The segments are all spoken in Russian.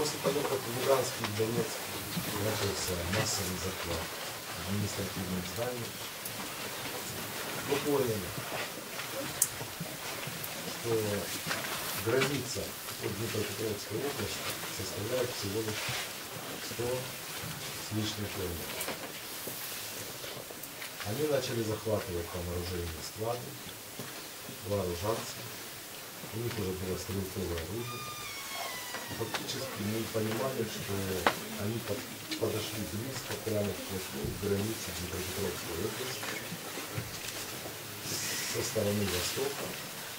После того, как в Луганск и Донецк начался массовый захват административных зданий, мы поняли, что граница от Днепропетровской области составляет всего лишь 100 с лишним километров. Они начали захватывать там оружейные склады, вооружаться. У них уже было стрелковое оружие. Фактически мы понимали, что они под- подошли близко, прямо к границе Днепропетровской области. Со стороны востока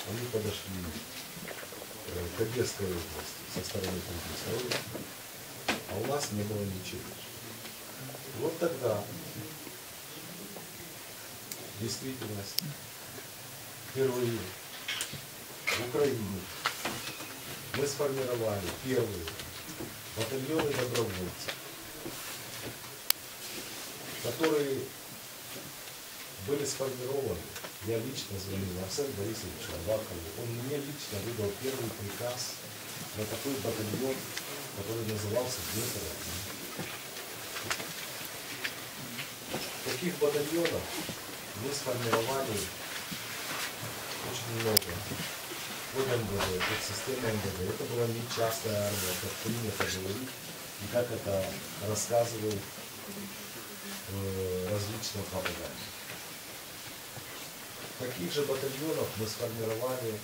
они подошли э, к Одесской области, со стороны Киргизской области. А у нас не было ничего. Вот тогда действительность впервые в Украине мы сформировали первые батальоны добровольцев, которые были сформированы. Я лично звонил Арсену Борисовичу Авакову. Он мне лично выдал первый приказ на такой батальон, который назывался Днепр. Таких батальонов мы сформировали очень много. Вот МВД, вот система МВД. Это была не частная армия, как принято говорить, и как это рассказывал э, различных пропагандах. Таких же батальонов мы сформировали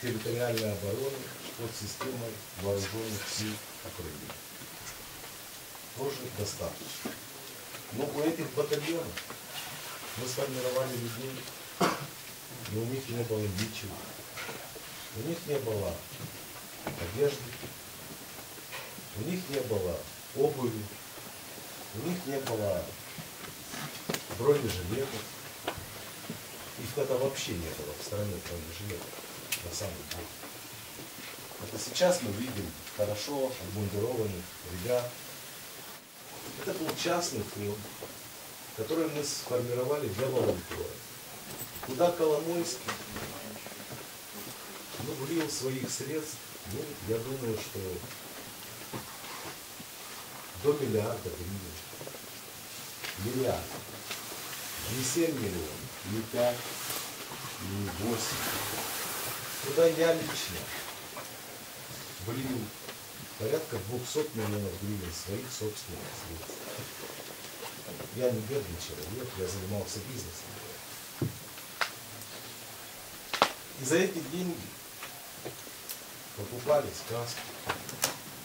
территориальной обороны под системой вооруженных сил Украины. Тоже достаточно. Но у этих батальонов мы сформировали людей, но у них не было ничего. У них не было одежды, у них не было обуви, у них не было бронежилетов. Их тогда вообще не было в стране бронежилетов, на самом деле. Это сейчас мы видим хорошо обмундированных ребят. Это был частный фонд, который мы сформировали для волонтеров. Куда Коломойский влил своих средств, ну, я думаю, что до миллиарда гривен. Миллиард. Не 7 миллионов, не 5, не 8. Туда я лично влил порядка 200 миллионов гривен своих собственных средств. Я не бедный человек, я занимался бизнесом. И за эти деньги покупались каски,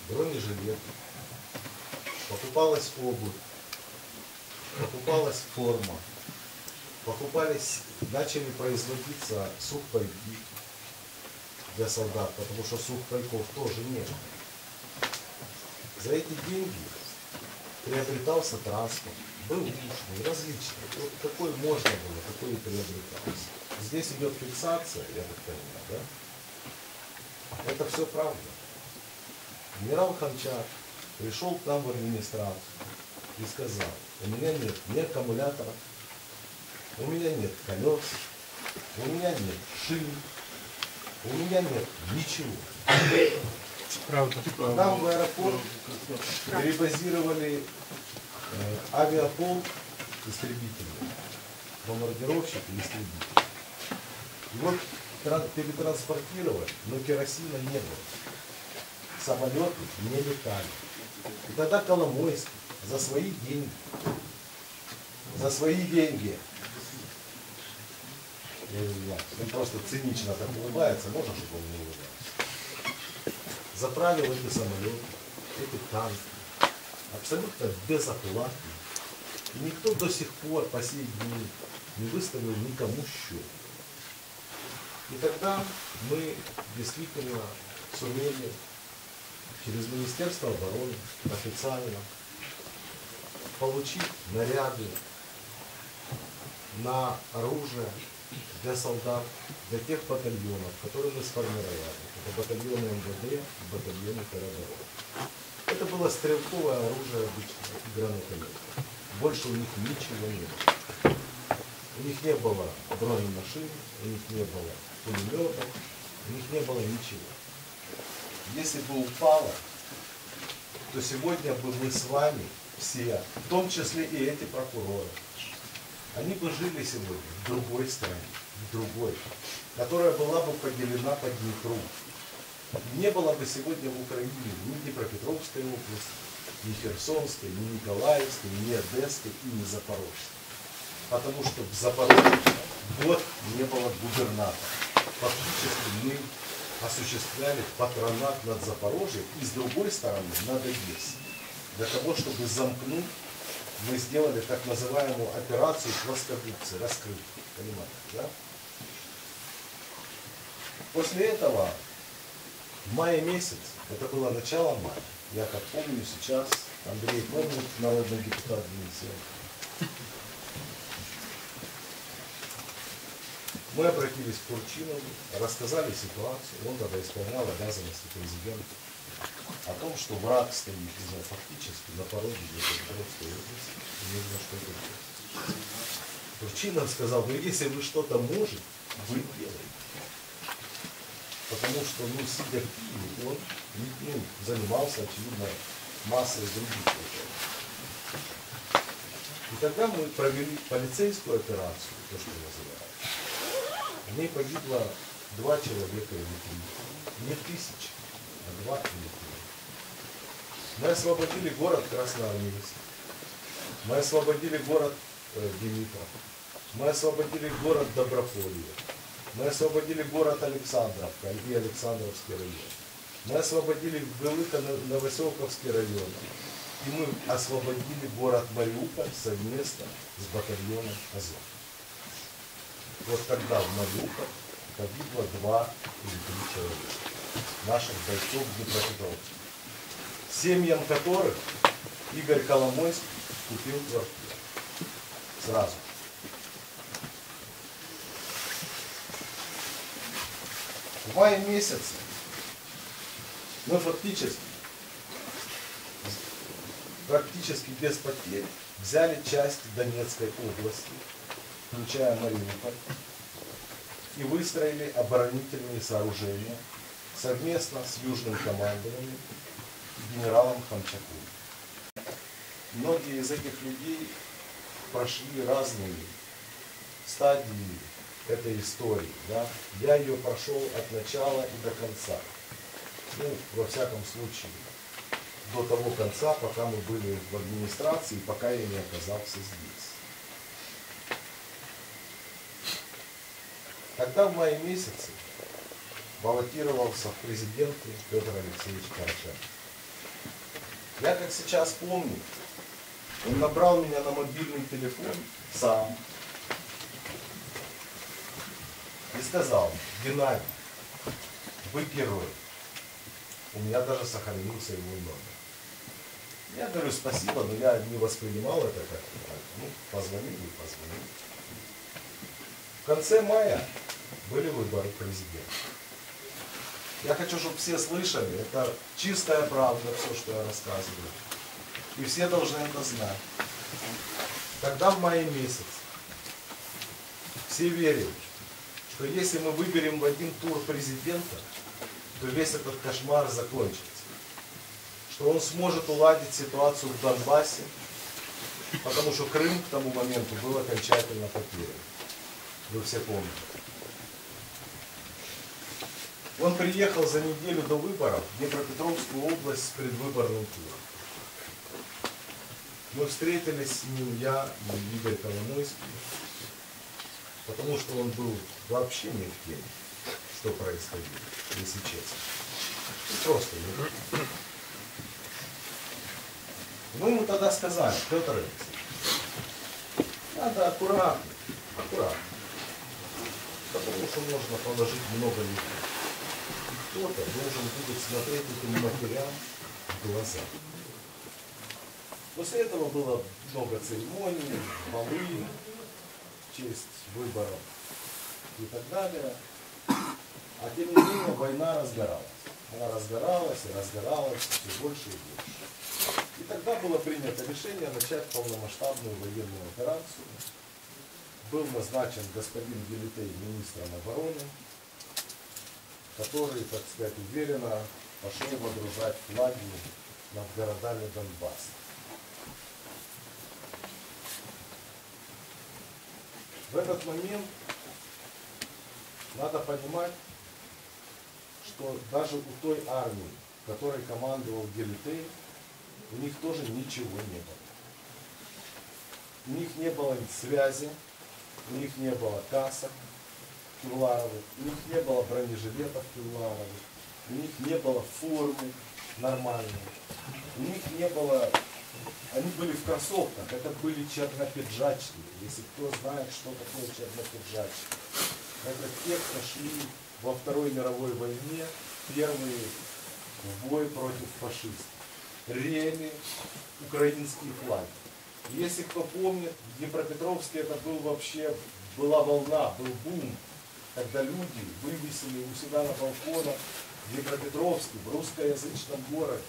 бронежилеты, покупалась обувь, покупалась форма, покупались, начали производиться сухпайки для солдат, потому что сухпайков тоже нет. За эти деньги приобретался транспорт, был личный, различный. Вот какой можно было, такой и приобретался. Здесь идет фиксация, я так понимаю, да? Это все правда. Генерал Ханчар пришел к нам в администрацию и сказал, у меня нет ни аккумуляторов, у меня нет колес, у меня нет шин, у меня нет ничего. Правда. Нам в аэропорт перебазировали э, авиаполк истребителей, бомбардировщик и истребитель. И вот тран- перетранспортировали, но керосина не было. Самолеты не летали. И тогда Коломойский за свои деньги, за свои деньги, я извиняюсь, он просто цинично так улыбается, можно, чтобы он не улыбался заправил эти самолеты, эти танки, абсолютно безоплатно. И никто до сих пор по сей день не выставил никому счет. И тогда мы действительно сумели через Министерство обороны официально получить наряды на оружие для солдат, для тех батальонов, которые мы сформировали. Это батальоны МВД и батальоны теробороны. Это было стрелковое оружие обычное, гранатомет. Больше у них ничего не было. У них не было бронемашин, у них не было пулеметов, у них не было ничего. Если бы упало, то сегодня бы мы с вами все, в том числе и эти прокуроры, они бы жили сегодня в другой стране, в другой, которая была бы поделена по Днепру. Не было бы сегодня в Украине ни Днепропетровской области, ни Херсонской, ни Николаевской, ни Одесской и ни Запорожской. Потому что в Запорожье год не было губернатора. Фактически мы осуществляли патронат над Запорожьем и с другой стороны над Одессой. Для того, чтобы замкнуть, мы сделали так называемую операцию плоскогубцы, раскрытие. Понимаете, да? После этого в мае месяц, это было начало мая, я как помню сейчас, Андрей помнит, народный депутат Венесиан. Мы обратились к Курчинову, рассказали ситуацию, он тогда исполнял обязанности президента о том, что враг стоит уже фактически на пороге Днепропетровской области, и нужно что-то делать. Турчинов сказал, ну если вы что-то можете, вы делаете. Потому что, ну, сидя в Киеве, он ну, занимался, очевидно, массой других вопросов. И тогда мы провели полицейскую операцию, то, что называется. В ней погибло два человека или три. Не тысячи, а два или три. Мы освободили город Красноармейск. Мы освободили город э. Мы освободили город Доброполье. Мы освободили город Александровка и Александровский район. Мы освободили Велико-Новоселковский район. И мы освободили город Мариуполь совместно с батальоном Азов. Вот тогда в Мариуполь погибло два или три человека. Наших бойцов Днепропетровска. Семьям которых Игорь Коломойский купил квартиру. Сразу. В мае месяце мы фактически, практически без потерь взяли часть Донецкой области, включая Мариуполь, и выстроили оборонительные сооружения совместно с Южным командованием генералом Хамчаком. Многие из этих людей прошли разные стадии этой истории. Да? Я ее прошел от начала и до конца. Ну, во всяком случае, до того конца, пока мы были в администрации, пока я не оказался здесь. Тогда в мае месяце баллотировался в президенты Петр Алексеевич Порошенко. Я как сейчас помню, он набрал меня на мобильный телефон сам, и сказал, Геннадий, вы герой. У меня даже сохранился его номер. Я говорю, спасибо, но я не воспринимал это как, ну, позвонил и позвонил. В конце мая были выборы президента. Я хочу, чтобы все слышали, это чистая правда, все, что я рассказываю. И все должны это знать. Тогда в мае месяц все верили, что если мы выберем в один тур президента, то весь этот кошмар закончится. Что он сможет уладить ситуацию в Донбассе, потому что Крым к тому моменту был окончательно потерян. Вы все помните. Он приехал за неделю до выборов в Днепропетровскую область с предвыборным туром. Мы встретились с ним, я и Игорь Коломойский, потому что он был вообще не в теме, что происходило, если честно. Просто не Мы ему тогда сказали, Петр Алексеевич, надо аккуратно, аккуратно, потому что можно положить много людей. Кто-то должен будет смотреть этим материал в глаза. После этого было много церемоний, балы, честь выборов и так далее. А тем не менее война разгоралась. Она разгоралась и разгоралась все больше и больше. И тогда было принято решение начать полномасштабную военную операцию. Был назначен господин Гелитей министром обороны, который, так сказать, уверенно пошел водружать флаги над городами Донбасса. В этот момент надо понимать, что даже у той армии, которой командовал Гелитей, у них тоже ничего не было. У них не было связи, у них не было касок кевларовых, у них не было бронежилетов кевларовых, у них не было формы нормальной, у них не было, они были в кроссовках, это были чернопиджачники, если кто знает, что такое чернопиджачник. Это те, кто шли во Второй мировой войне, первые в бой против фашистов. Рели украинские флаги. Если кто помнит, в Днепропетровске это был вообще, была волна, был бум, когда люди вывесили у себя на балконах в Днепропетровске, в русскоязычном городе,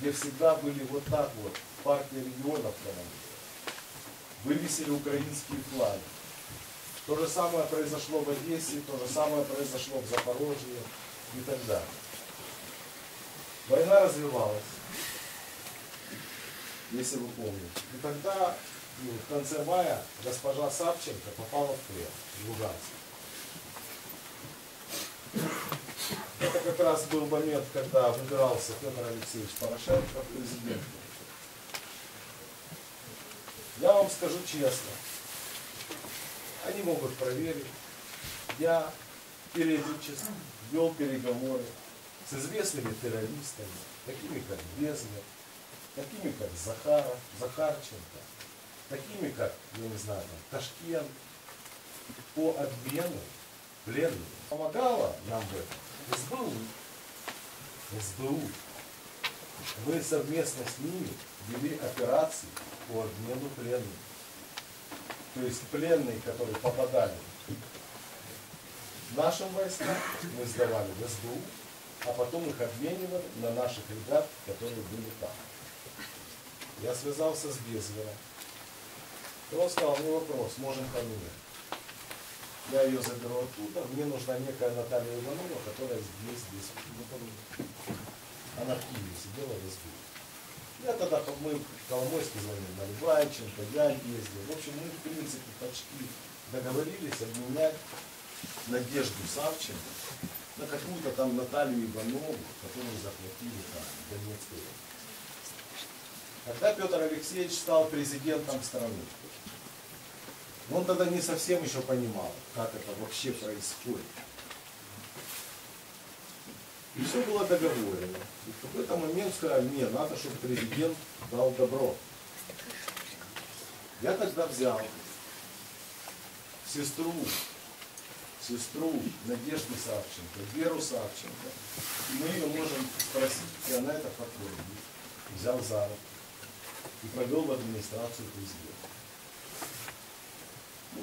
где всегда были вот так вот, партия регионов вывесили украинские флаги. То же самое произошло в Одессе, то же самое произошло в Запорожье и так далее. Война развивалась, если вы помните. И тогда, ну, в конце мая, госпожа Савченко попала в плен в Луганск. Как раз был момент, когда выбирался Петр Алексеевич Порошенко президентом. Я вам скажу честно, они могут проверить. Я периодически вел переговоры с известными террористами, такими как Безлер, такими как Захаров, Захарченко, такими как, я не знаю, там, Ташкент, по обмену пленных. Помогала нам в этом СБУ. СБУ. Мы совместно с ними вели операции по обмену пленных. То есть пленные, которые попадали нашим войскам, мы сдавали в СБУ, а потом их обменивали на наших ребят, которые были там. Я связался с Безвером. Он сказал, не вопрос, можем поменять. Я ее заберу оттуда, мне нужна некая Наталья Иванова, которая здесь, здесь, ну, она в Киеве сидела в СБУ. Я тогда, мы в Коломойске звонили, на Львайченко, я ездил. В общем, мы, в принципе, почти договорились обменять Надежду Савченко на какую-то там Наталью Иванову, которую захватили там, в Донецкой области. Когда Петр Алексеевич стал президентом страны, он тогда не совсем еще понимал, как это вообще происходит. И все было договорено. И в какой-то момент сказали, не, надо, чтобы президент дал добро. Я тогда взял сестру, сестру Надежды Савченко, Веру Савченко. И мы ее можем спросить, и она это подтвердит. Взял за руку и повел в администрацию президента.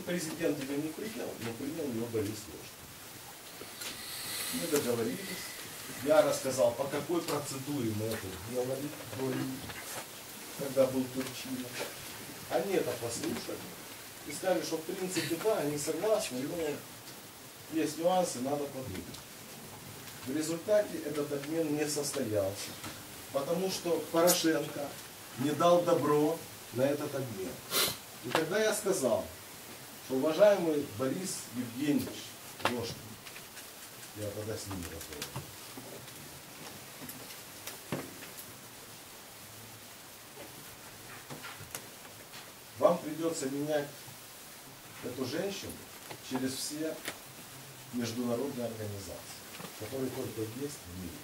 Президент ее не принял, но принял ее Борис Ложкин. Мы договорились. Я рассказал, по какой процедуре мы это делали, когда был Турчинов. Они это послушали и сказали, что в принципе да, они согласны, но есть нюансы, надо подумать. В результате этот обмен не состоялся, потому что Порошенко не дал добро на этот обмен. И тогда я сказал, уважаемый Борис Евгеньевич Ложкин, я тогда с ним разговаривал, вам придется менять эту женщину через все международные организации, которые только есть в мире.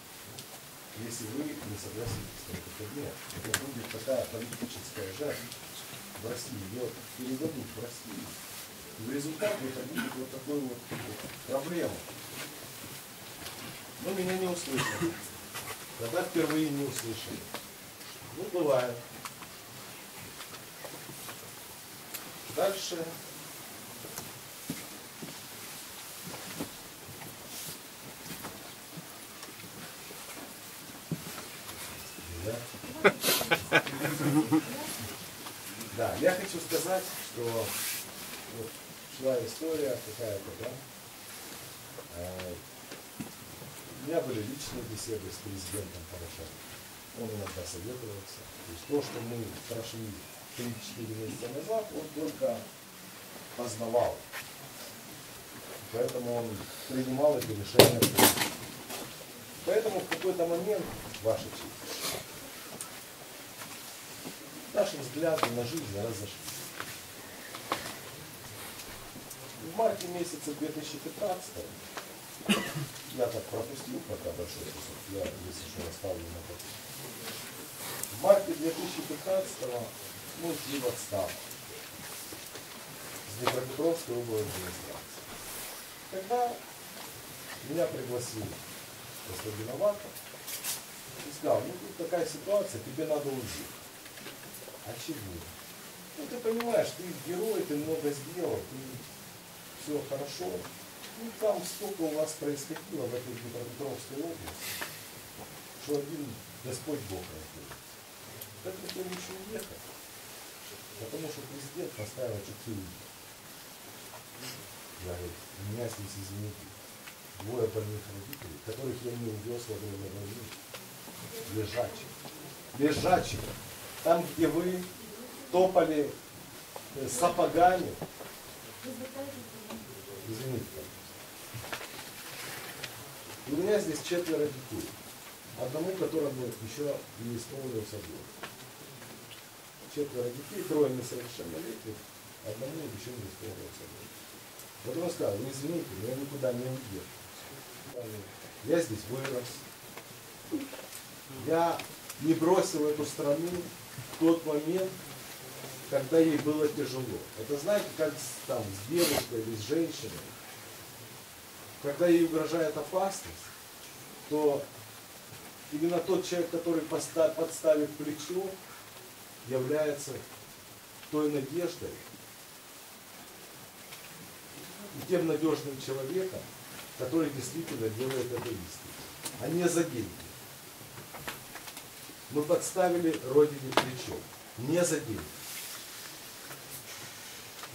Если вы не согласитесь на этот обмен, это будет такая политическая жертва в России, ее передадут в Россию. В результате это будет вот такой вот проблема. Но меня не услышали. Тогда впервые не услышали. Ну, бывает. Дальше. Да. Я хочу сказать, что шла история какая-то, да. Э, У меня были личные беседы с президентом Порошенко. он иногда советовался. То есть то, что мы прошли 3-4 месяца назад, он только познавал. Поэтому он принимал эти решения. Поэтому в какой-то момент, ваша честь, наши взгляды на жизнь разошлись. В марте месяце 2015 я так пропустил пока большой кусок, я, если что, оставлю на потом. В марте 2015 мы ушли в отставку с Днепропетровской областной администрации. Тогда меня пригласил господин Аваков и сказал, ну тут такая ситуация, тебе надо уйти. А чего? Ну ты понимаешь, ты герой, ты много сделал, ты все хорошо. Ну там столько у вас происходило в этой Днепропетровской области, что один Господь Бог разбил. Так никто лучше уехать. Потому что президент поставил четыре. Я говорю, у меня здесь, извините, двое больных родителей, которых я не увез во время войны. Лежачих. Лежачих. Там, где вы топали э, сапогами. Извините, И у меня здесь четверо детей. Одному, которому еще не исполнился год. Четверо детей, трое несовершеннолетних, одному еще не исполнился год. Вот он сказал, вы извините, но я никуда не уеду. Я здесь вырос. Я не бросил эту страну в тот момент, когда ей было тяжело. Это знаете, как там, с девушкой или с женщиной. Когда ей угрожает опасность, то именно тот человек, который подставит плечо, является той надеждой и тем надежным человеком, который действительно делает это истинно, а не за деньги. Мы подставили Родине плечо, не за деньги.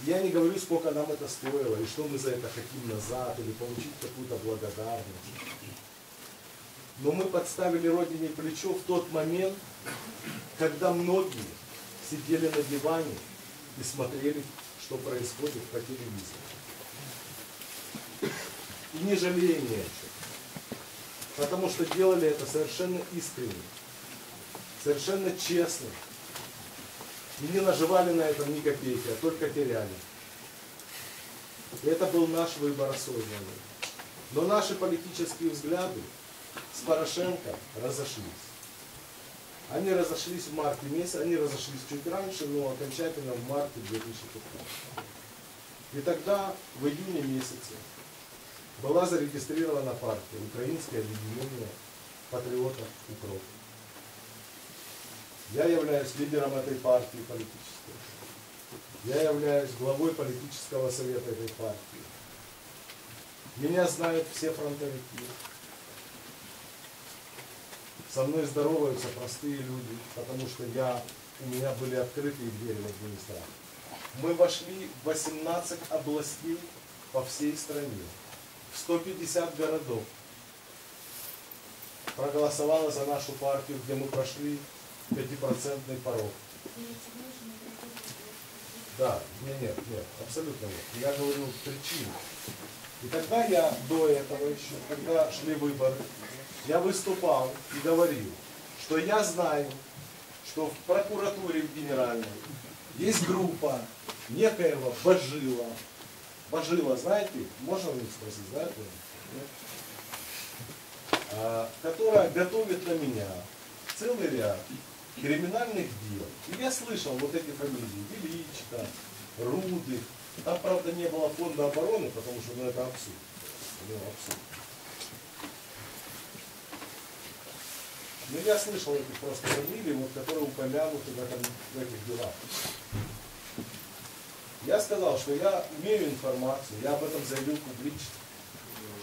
Я не говорю, сколько нам это стоило, и что мы за это хотим назад, или получить какую-то благодарность. Но мы подставили Родине плечо в тот момент, когда многие сидели на диване и смотрели, что происходит по телевизору. И не жалея ни о чем. Потому что делали это совершенно искренне, совершенно честно. И не наживали на этом ни копейки, а только теряли. Это был наш выбор осознанный. Но наши политические взгляды с Порошенко разошлись. Они разошлись в марте месяце, они разошлись чуть раньше, но окончательно в марте 2015. И тогда, в июне месяце, была зарегистрирована партия Украинское объединение патриотов укроп. Я являюсь лидером этой партии политической. Я являюсь главой политического совета этой партии. Меня знают все фронтовики. Со мной здороваются простые люди, потому что я, у меня были открытые двери в администрации. Мы вошли в 18 областей по всей стране, в 150 городов. Проголосовала за нашу партию, где мы прошли пятипроцентный порог. Да, нет, нет, нет, абсолютно нет. Я говорю причину. И тогда я до этого еще, когда шли выборы, я выступал и говорил, что я знаю, что в прокуратуре генеральной есть группа некоего Бажила. Бажила, знаете, можно ли спросить, знаете? А, которая готовит на меня целый ряд криминальных дел. И я слышал вот эти фамилии, Величко, Руды. Там, правда, не было фонда обороны, потому что ну, это абсурд. Ну, абсурд. Но я слышал эти просто фамилии, вот, которые упомянуты в, этом, в этих делах. Я сказал, что я имею информацию, я об этом заявил публично,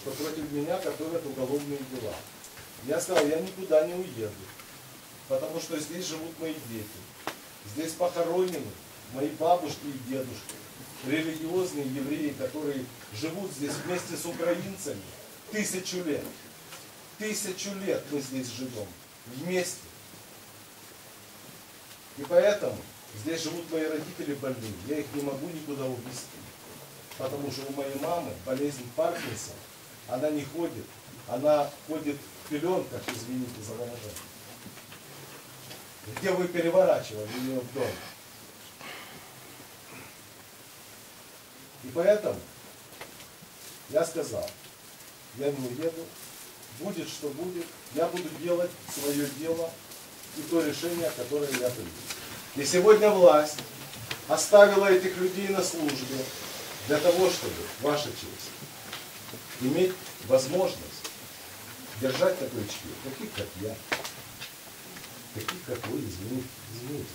что против меня готовят уголовные дела. Я сказал, я никуда не уеду потому что здесь живут мои дети. Здесь похоронены мои бабушки и дедушки, религиозные евреи, которые живут здесь вместе с украинцами тысячу лет. Тысячу лет мы здесь живем вместе. И поэтому здесь живут мои родители больные. Я их не могу никуда увезти. Потому что у моей мамы болезнь Паркинсона. Она не ходит. Она ходит в пеленках, извините за выражение. Где вы переворачивали ее в доме. И поэтому я сказал, я не уеду, будет что будет, я буду делать свое дело и то решение, которое я принял. И сегодня власть оставила этих людей на службе для того, чтобы, ваша честь, иметь возможность держать на крючке таких, как я, таких, как вы, извините, извините,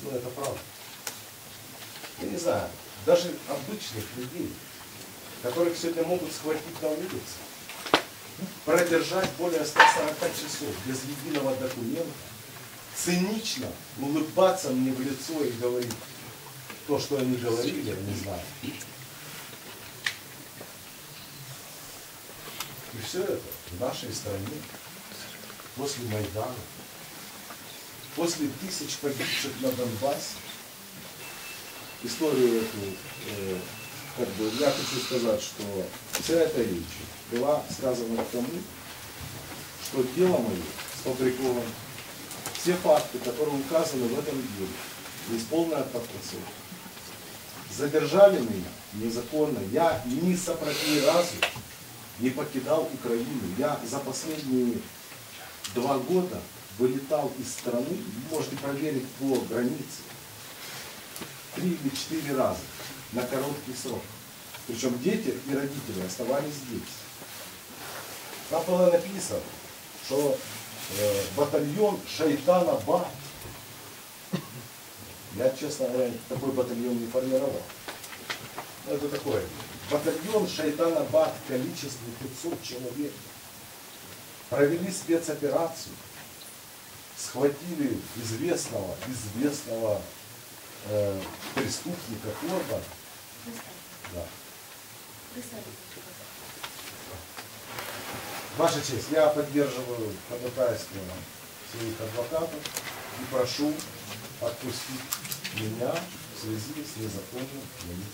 ну это правда. Я не знаю, даже обычных людей, которых сегодня могут схватить на улице, продержать более 140 часов без единого документа, цинично улыбаться мне в лицо и говорить то, что они говорили, я не знаю. И все это в нашей стране, после Майдана, после тысяч погибших на Донбассе, историю эту, э, как бы, я хочу сказать, что вся эта речь была сказана к тому, что дело мое сфабриковано. Все факты, которые указаны в этом деле, есть полная подтасовка. Задержали меня незаконно. Я ни, ни разу не покидал Украину. Я за последние два года вылетал из страны, можете проверить по границе, три или четыре раза на короткий срок. Причем дети и родители оставались здесь. Там было написано, что э, батальон Шайтана Ба. Я, честно говоря, такой батальон не формировал. Ну, Это такое. Батальон Шайтана Бат в количестве 500 человек. Провели спецоперацию. Схватили известного, известного э, преступника Корбана. Да. Ваша честь, я поддерживаю ходатайство своих адвокатов и прошу отпустить меня в связи с незаконным моим